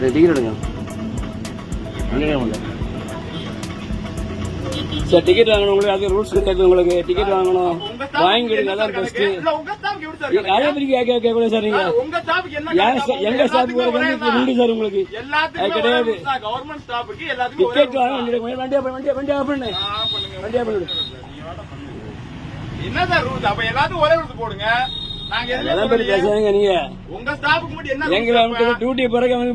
ரெண்டு டிக்கெட் எடுங்க sir ticket வாங்கணும். உங்களுக்கு அது ரூல்ஸ் கிடையாது உங்களுக்கு டிக்கெட் வாங்கணும். வாங்கிடுங்க அதான் பெஸ்ட்டு இல்ல, உங்க ஸ்டாஃப்க்கு எப்படி சார் அதே மாதிரி கேட்க கேட்கல சார் நீங்க. எங்க ஸ்டாஃப். உண்டு சார் உங்களுக்கு? அது கிடையாது. டிக்கெட் வாங்க வண்டியா வண்டியா வண்டியா பண்ணு. வண்டியா பண்ணு. என்ன சார் ரூல்ஸ் அப்ப எல்லாத்துக்கும் ஒரே ரூல்ஸ் போடுங்க. பேசுறாங்க நீங்க. உங்க ஸ்டாஃப்க்கு மட்டும் என்ன எங்களை? டியூட்டி பிறகு நாங்க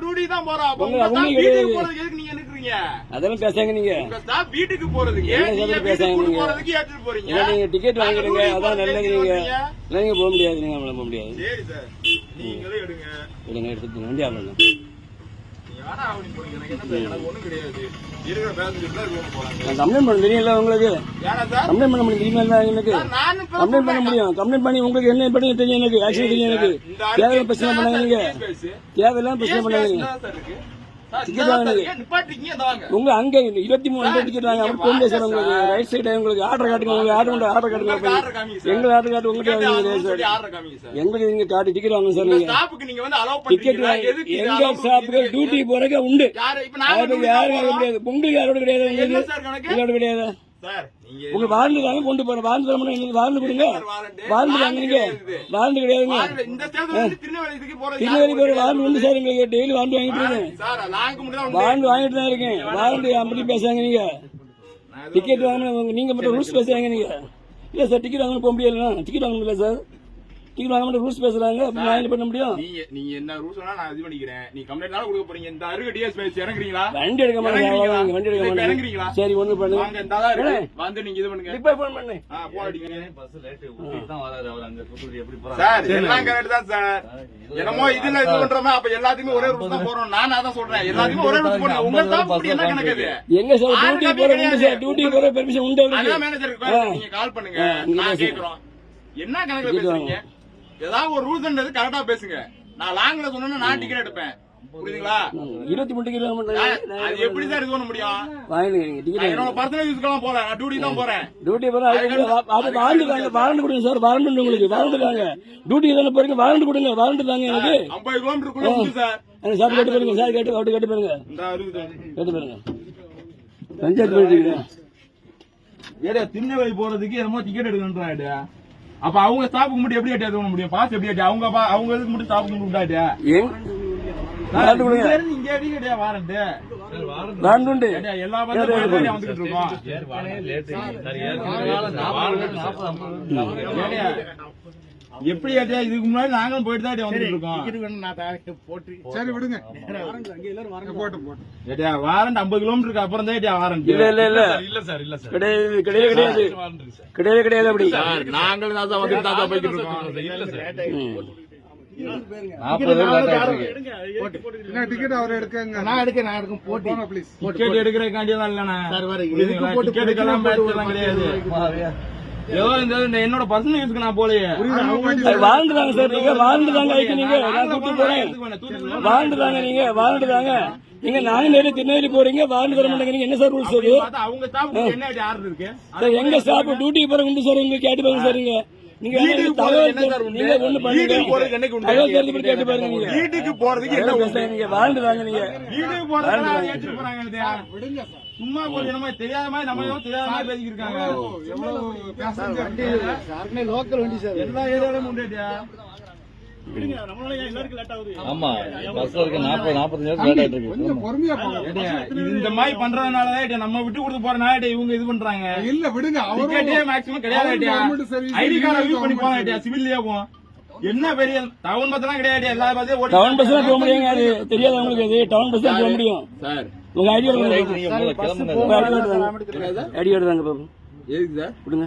டியூட்டி தான் போறோம். போறதுக்கு எதுக்கு நீங்க நிக்கிறீங்க அதெல்லாம் பேசாங்க நீங்க. உங்க ஸ்டாஃப் வீட்டுக்கு போறதுக்கு என்ன நீங்க சொல்றது வீட்டுக்கு பேசாங்க கூட்டு நீங்க? போறதுக்கு ஏத்துட்டு போறீங்க. ஏன்னா நீங்க டிக்கெட் நாங்க வாங்கிடுங்க duty அதான் போறதுக்கு நல்லது எதுக்கு நீங்க. வந்தீங்க? இல்லை நீங்க போக முடியாது நீங்க நம்மள போக முடியாது. சரி சார். நீங்களே எடுங்க. இல்லைங்க எடுத்துட்டு வண்டி ஆஃப் கம்ப்ளைண்ட் பண்ண தெரியல உங்களுக்கு? கம்ப்ளைண்ட் பண்ண முடியும் தெரியுமா எனக்கு? கம்ப்ளைண்ட் பண்ண முடியும். கம்ப்ளைண்ட் பண்ணி உங்களுக்கு என்ன பண்ணி தெரியும் எனக்கு? ஆக்சுவலி தெரியும் எனக்கு. தேவையில்லாம் பிரச்சனை பேசு. தேவையில்லாம் பிரச்சனை கேஸ் டிக்கெட் வாங்க. உங்க அங்க இருபத்தி மூணு டிக்கெட் வாங்க. அப்படி முடியாது சார். உங்களுக்கு ரைட் சைடு உங்களுக்கு ஆர்டர் காட்டுங்க உங்களுக்கு ஆர்டர் கொண்டு ஆர்டர் காட்டுங்க. உங்களுக்கு ஆர்டர் காட்டு சார். எங்களுக்கு நீங்க காட்டு டிக்கெட் வாங்க சார் நீங்க. டிக்கெட் எங்க பண்றீங்க? டியூட்டி போறதுக்கு உண்டு. யாரும் போறோம். கிடையாது. உங்களுக்கு யாரோட கிடையாது உங்களுக்கு? யாரோட கிடையாது? உங்க வாரண்டு தாங்க கொண்டு போறேன் வாரண்டு தரணும் எங்களுக்கு வாரண்டு கொடுங்க. நீங்க கிடையாது. வாரண்டு கிடையாதுங்க. திருநெல்வேலி போய் வாரண்டு உண்டு சார் எங்களுக்கு டெய்லி வாரண்டு வாங்கிட்டு இருக்கேன். வாரண்டு வாங்கிட்டு தான் இருக்கேன். வாரண்டு அப்படி பேசுறாங்க நீங்க. டிக்கெட் வாங்கணும் நீங்க மட்டும் ரூல்ஸ் பேசுறாங்க நீங்க. இல்ல சார் டிக்கெட் வாங்க போக முடியாது டிக்கெட் வாங்க முடியல சார். டிக்கெட் வாங்க ரூல்ஸ் பேசுறாங்க. நான் என்ன பண்ண முடியும். நீங்க நீங்க என்ன ரூல்ஸ் வேணா நான் இது பண்ணிக்கிறேன். நீ கம்ப்ளைண்ட் கொடுக்க போறீங்க. இந்த அருகு டிஎஸ் பேசி இறங்குறீங்களா? வண்டி எடுக்க மாட்டேங்க வண்டி எடுக்க மாட்டேங்க இறங்குறீங்களா? சரி ஒண்ணு பண்ணு. வாங்க இந்த தான் இருக்கு. வந்து நீங்க இது பண்ணுங்க. இப்ப போன் பண்ணு. ஆ, போன் பஸ் லேட்டு ஊட்டிக்கு தான் வராது அவர். அங்க தூத்துக்குடி எப்படி போறாரு? சார் எல்லாம் கரெக்ட் தான் சார். என்னமோ இதுல இது பண்றோமே. அப்ப எல்லாத்துக்குமே ஒரே ரூல்ஸ் தான் போறோம் நான் அதான் சொல்றேன். எல்லாத்துக்குமே ஒரே ரூல்ஸ் போடுங்க உங்க ஸ்டாஃப் இப்படி என்ன கணக்கு அது எங்க சார்? டியூட்டி காப்பி போற உண்டு சார். டியூட்டி போற பெர்மிஷன் உண்டு அவருக்கு. மேனேஜருக்கு நீங்க கால் பண்ணுங்க. நான். கேக்குறோம். என்ன கணக்குல பேசுறீங்க? ஏதாவது ஒரு ரூல்ஸ்ன்றது கரெக்டா பேசுங்க. நான் லாங்ல சொன்னா நான் டிக்கெட் எடுப்பேன். புரியுதுங்களா? இருபத்தி மூணு மாட்டாங்க அது எப்படி சார் இது பண்ண முடியும்? என்னோட பர்சனல் யூஸ்க்கெல்லாம் போறேன். நான் டியூட்டி தான் போறேன். டியூட்டி போற அது வாரண்டு தாங்க வாரண்டு கொடுங்க சார் வாரண்டு உங்களுக்கு வாரண்டு தாங்க. டியூட்டி தானே போறீங்க வாரண்டு கொடுங்க வாரண்டு தாங்க எனக்கு. ஐம்பது கிலோமீட்டருக்குள்ள சார். சார் கேட்டு பாருங்க சார் கேட்டு அவட்டு கேட்டு பாருங்க. கேட்டு பாருங்க. பஞ்சாயத்து போயிட்டு ஏடா திருநெல்வேலி போறதுக்கு என்னமோ டிக்கெட் எடுக்கணுன்றாடு அப்ப அவங்க ஸ்டாஃபுக்கு மட்டும் எப்படி ஏட்டி பண்ண முடியும். பாஸ் எப்படி ஏட்டி அவங்க பா- அவங்க இதுக்கு மட்டும் ஸ்டாஃபுக்கு விட்டாட்டு எங் வாரண்டு கொடுங்க இங்க எப்படி கேட்டியா வாரண்டு? எல்லா சார் எப்படி ஏட்டியா இதுக்கு முன்னாடி நாங்களும் போயிட்டு தான் ஏட்டியா வந்துட்டு இருக்கோம் ஏட்டியா வாரண்ட் ஐம்பது கிலோமீட்டருக்கு அப்புறம் தான் ஏட்டியா வாரண்ட். இல்ல இல்ல இல்ல. இல்ல சார் இல்ல சார். கிடையாது. கிடையாது கிடையாது கிடையவே கிடையாது அப்படி. சார் நாங்களும் தான் சார் வந்துட்டு தான் சார் போய்கிட்டு இருக்கோம் இல்ல சார். டிக்கெட் அவர் எடுக்கங்க? நான் எடுக்க நான் எடுக்க போட்டி. ப்ளீஸ் டிக்கெட் எடுக்கிறதுக்காண்டியெல்லாம் இல்லண்ணா. சார், வர? இதுக்கு போட்டு போட்டு கிடையாது. ஏதோ இந்த என்னோட பர்சனல் யூஸ்க்கு நான் போலையே அது வாழ்ந்து தாங்க சார் நீங்க வாழ்ந்து தாங்க ஐக்கு நீங்க. நான் கூட்டி போறேன். வாழ்ந்து தாங்க நீங்க வாழ்ந்து தாங்க நீங்க நாங்க நேரே திருநெல்வேலி போறீங்க வாழ்ந்து தர மாட்டேங்க. என்ன சார் ரூல்ஸ் அது அவங்க என்ன இருக்கு? சார் எங்க ஸ்டாப் டியூட்டி போற உண்டு சார் உங்க கேட்டு பாருங்க சார் நீங்க. வீட்டுக்கு போறதுக்கு என்ன சார் உண்டு? வீட்டுக்கு போறதுக்கு என்னைக்கு உண்டு? கேட்டு பாருங்க நீங்க வீட்டுக்கு போறதுக்கு என்ன உண்டு? பேசுறீங்க நீங்க வாழ்ந்து தாங்க நீங்க வீட்டுக்கு போறதுக்கு ஏற்றிட்டு போறாங்க இல்லையா? சும்மா போய் என்னமோ தெரியாத மாதிரி நம்ம தெரியாத மாதிரி பேசிக்கிட்டு இருக்காங்க எவ்வளவு சார்னே லோக்கல் வண்டி சார் எல்லா ஏரியாவிலும் உண்டேட்டியா ஆமா பஸ்ல இருக்க நாற்பது நாற்பத்தஞ்சு லேட் ஆயிட்டு இருக்கு. கொஞ்சம் பொறுமையா போங்க. ஏட்டியா, இது இந்த மாதிரி பண்றதுனாலதான் நம்ம விட்டு கொடுத்து போறனால இவங்க இது பண்றாங்க. இல்ல விடுங்க அவரும் மேக்ஸிமம் கிடையாது ஐடி கார்டை யூஸ் பண்ணி சிவில்லயே போவோம். என்ன பெரிய டவுன் பஸ்லாம் கிடையாது எல்லா பஸ்ஸையும் ஓடி டவுன் பஸ் போக முடியுங்க அது தெரியாது உங்களுக்கு அது. டவுன் பஸ் போக முடியும். சார். உங்க முதல்ல கிளம்புங்க உங்க ஐடியா தாங்க எதுக்கு சார்? கொடுங்க.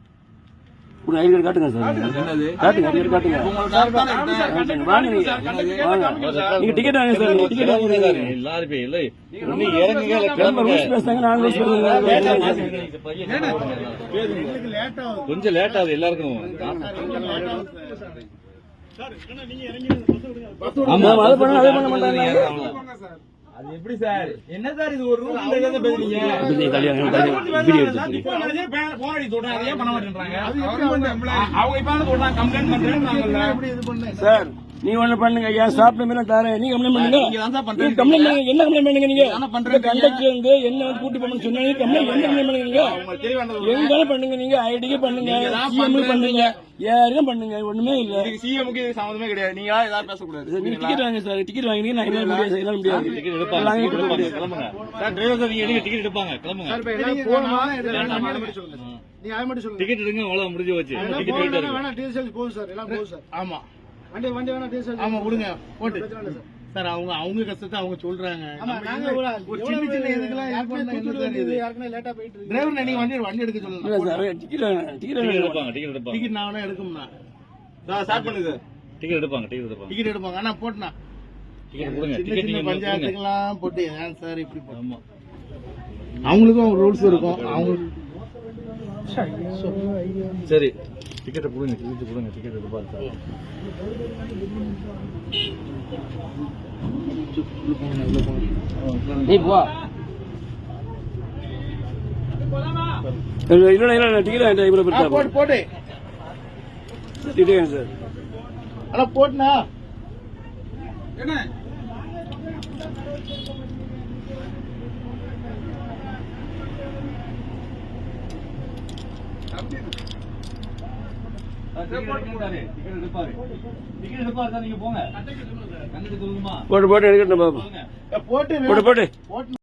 உங்க ஐடி கார்டு காட்டுங்க சார். என்னது? காட்டுங்க ஐடி கார்டு காட்டுங்க. காட்டுங்க. வாங்க நீங்க. டிக்கெட் வாங்க. சார். நீங்க டிக்கெட் வாங்க எல்லாரும் போய் இல்லை. நீ இறங்குங்க இல்ல ரொம்ப கிளம்புங்க. ரூல்ஸ் பேசுறாங்க நான் ரூல்ஸ் பேசுறேன் இந்த பையன் கொஞ்சம் லேட் ஆகுது எல்லாருக்கும். ஆமா அதை பண்ண அதை பண்ண மாட்டாங்க. போங்க சார் அது எப்படி சார்? என்ன சார் இது? ஒரு ரூல் ஏதாவது பேசுறீங்க? இப்படி தள்ளியாங்க, தள்ளியாங்க. வீடியோ எடுத்து இப்போ நான் அதே பே- போன் அடி சொல்றேன் அதையே பண்ண மாட்டேன்றாங்க. அவங்க இப்ப சொல்றாங்க கம்ப்ளைண்ட் பண்றேன்னு நாங்கல்ல எப்படி இது பண்ண சார் நீ ஒண்ணு பண்ணுங்க ஏன் ஸ்டாப் நம்பர் தரேன். நீங்க கம்ப்ளைண்ட் பண்ணுங்க. கம்ப்ளைண்ட் என்ன கம்ப்ளைண்ட் பண்ணுங்க நீங்க? என்ன? கண்டக்டர் இருந்து என்ன வந்து கூட்டி போகணும்னு சொன்னாங்க? கம்ப்ளைண்ட் என்ன கம்ப்ளைண்ட் பண்ணுங்க நீங்க? எங்க பண்ணுங்க நீங்க. ஐடிக்கு பண்ணுங்க. சிஎம் பண்றீங்க. பண்ணுங்க. யாருக்கும் பண்ணுங்க. ஒண்ணுமே இல்ல. இதுக்கு சிஎம்க்கு இது சம்மந்தமே கிடையாது. நீங்க ஏதாவது பேசக்கூடாது. நீங்க டிக்கெட் வாங்க சார். டிக்கெட் வாங்கினீங்க நான் என்னால முடியாது. என்னால முடியாது. டிக்கெட் எடுப்பாங்க. வாங்கி. கிளம்புங்க. சார் டிரைவர் சார் நீங்க டிக்கெட் எடுப்பாங்க. கிளம்புங்க. சொல்லுங்க. சொல்லுங்க. டிக்கெட் எடுங்க. அவ்வளவு முடிஞ்சு வச்சு எல்லாம் டிக்கெட் போகும் சார். எல்லாம் போகும் சார். ஆமா. வண்டி வண்டி வேணா டீசல் ஆமா விடுங்க. போட்டு. சார். அவங்க அவங்க கஷ்டத்தை அவங்க சொல்றாங்க. சின்ன சின்ன இதுக்கெல்லாம் லேட்டா போயிட்டு டிரைவர் நீங்க வண்டி வண்டி எடுக்க சார் டிக்கெட் வாங்க டிக்கெட் டிக்கெட் வாங்க எடுப்பாங்க டிக்கெட் எடுப்பாங்க. டிக்கெட் நான் வேணா எடுக்கும்னா ஸ்டார்ட் பண்ணுங்க. டிக்கெட் எடுப்பாங்க டிக்கெட் எடுப்பாங்க. டிக்கெட் எடுப்பாங்க. ஆனா போட்டுனா பஞ்சாயத்துக்கெல்லாம் போட்டு ஏன் சார் இப்படி ஆமா. அவங்களுக்கும் ரூல்ஸ் இருக்கும். அவங்க சரி. டிக்கெட்டை கொடுங்க டிக்கெட் கொடுங்க டிக்கெட் எடுப்பாரு சார் நீ போ இல்ல இல்ல இல்ல டிக்கெட் ஆ, பெருசா போட்டு போட்டு டிக்கெட் சார் என்ன டிக்கெட் எடுப்பாரு சார் நீங்க போங்க கண்டிப்பா சொல்லுமா போட்டு போட்டு எடுக்கட்டும் போட்டு. போட்டு.